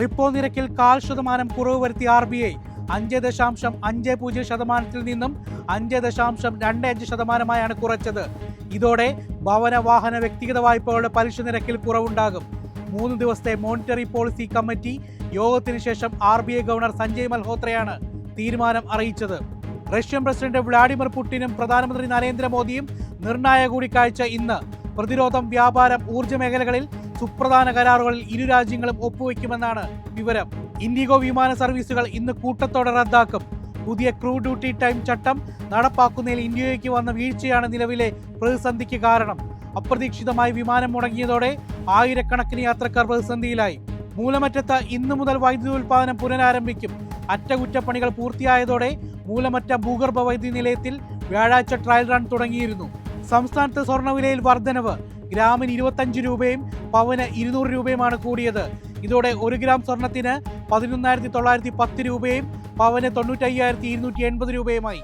Repo നിരക്കിൽ കാൽ ശതമാനം കുറവ് വരുത്തി ആർ ബി ഐ. അഞ്ച് ദശാംശം അഞ്ച് പൂജ്യം ശതമാനത്തിൽ നിന്നും അഞ്ച് ദശാംശം രണ്ട് അഞ്ച് ശതമാനമായാണ് കുറച്ചത്. ഇതോടെ ഭവന വാഹന വ്യക്തിഗത വായ്പകളുടെ പലിശ നിരക്കിൽ കുറവുണ്ടാകും. മൂന്ന് ദിവസത്തെ മോണിറ്ററി പോളിസി കമ്മിറ്റി യോഗത്തിന് ശേഷം R B I governor Sanjay മൽഹോത്രയാണ് തീരുമാനം അറിയിച്ചത്. റഷ്യൻ പ്രസിഡന്റ് വ്ളാഡിമിർ പുടിനും പ്രധാനമന്ത്രി നരേന്ദ്രമോദിയും നിർണായക കൂടിക്കാഴ്ച ഇന്ന്. പ്രതിരോധം വ്യാപാരം ഊർജ മേഖലകളിൽ സുപ്രധാന കരാറുകളിൽ ഇരു രാജ്യങ്ങളും ഒപ്പുവെക്കുമെന്നാണ് വിവരം. ഇൻഡിഗോ വിമാന സർവീസുകൾ ഇന്ന് കൂട്ടത്തോടെ റദ്ദാക്കും. പുതിയ ക്രൂ ഡ്യൂട്ടി ടൈം ചട്ടം നടപ്പാക്കുന്നതിൽ ഇന്ത്യയ്ക്ക് വന്ന വീഴ്ചയാണ് നിലവിലെ പ്രതിസന്ധിക്ക് കാരണം. അപ്രതീക്ഷിതമായി വിമാനം മുടങ്ങിയതോടെ ആയിരക്കണക്കിന് യാത്രക്കാർ പ്രതിസന്ധിയിലായി. മൂലമറ്റത്ത് ഇന്നു മുതൽ വൈദ്യുതി ഉൽപ്പാദനം പുനരാരംഭിക്കും. അറ്റകുറ്റപ്പണികൾ പൂർത്തിയായതോടെ മൂലമറ്റ ഭൂഗർഭ വൈദ്യുതി നിലയത്തിൽ വ്യാഴാഴ്ച ട്രയൽ റൺ തുടങ്ങിയിരുന്നു. സംസ്ഥാനത്ത് സ്വർണവിലയിൽ വർധനവ്. ഗ്രാമിന് ഇരുപത്തഞ്ച് രൂപയും പവന് ഇരുന്നൂറ് രൂപയുമാണ് കൂടിയത്. ഇതോടെ ഒരു ഗ്രാം സ്വർണത്തിന് പതിനൊന്നായിരത്തി തൊള്ളായിരത്തി പത്ത് രൂപയും പവന് തൊണ്ണൂറ്റയ്യായിരത്തി ഇരുന്നൂറ്റി എൺപത് രൂപയുമായി.